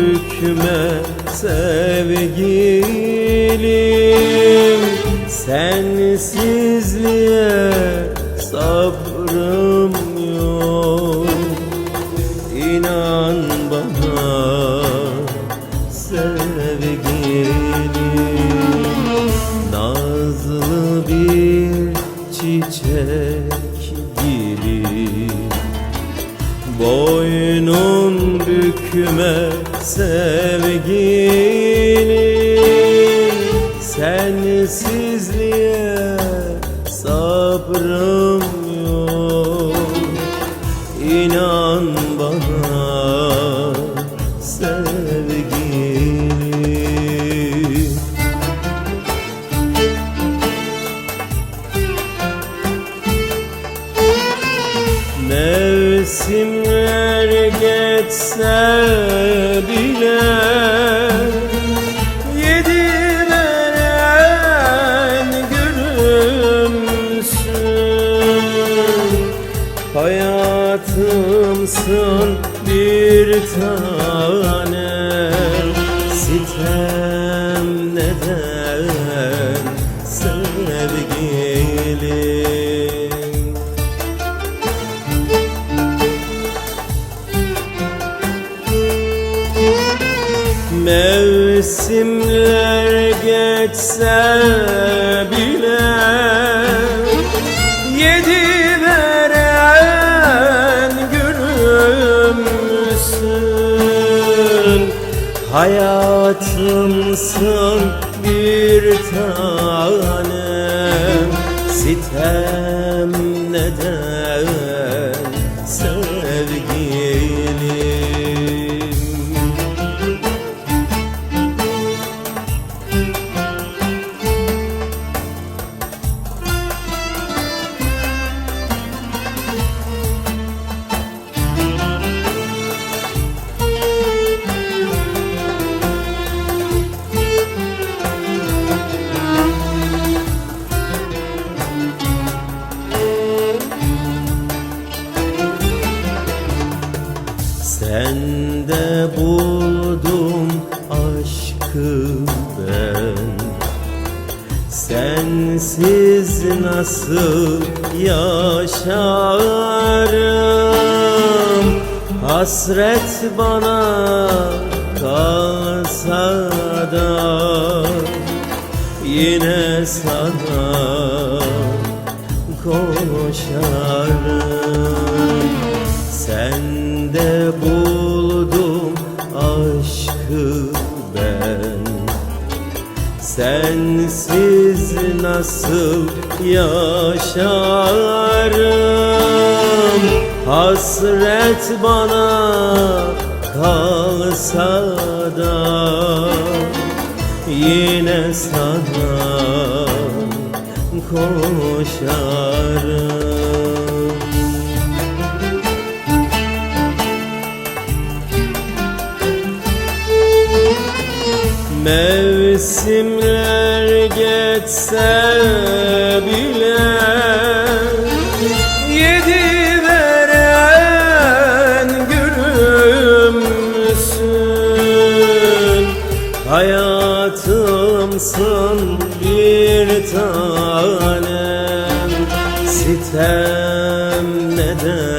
bükme sevgilim. Sensizliğe sabrım yok. İnan bana sevgilim bükme sevgilim Sensizliğe Mevsimler geçse bile Yedi veren gülümsün. Hayatımsın bir tane Sitem neden Mevsimler geçse bile Yedi veren gülümsün Hayatımsın bir tanem Sitem neden? Sevgilim nasıl yaşarım? Hasret bana kalsa da Yine sana koşarım. Sende buldum Sensiz nasıl yaşarım? Hasret bana kalsa da Yine sana koşarım Mevsimler geçse bile Yedi veren gülümsün Hayatımsın bir tanem Sitem neden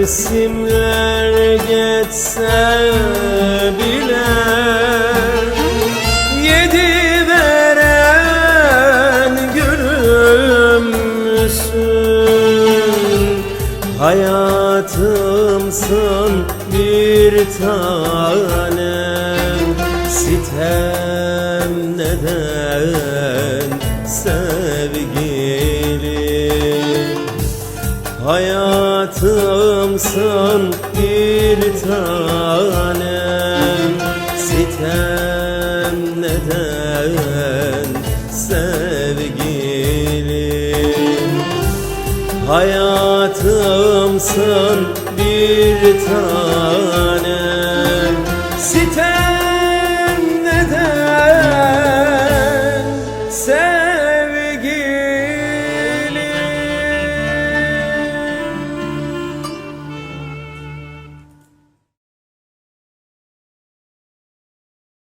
Mevsimler geçse bile Yedi veren gülümsün Hayatımsın bir tanem Sitem neden sevgilim Hayatımsın bir tanem Sitem neden sevgilim? Hayatım Canımsan bir tanem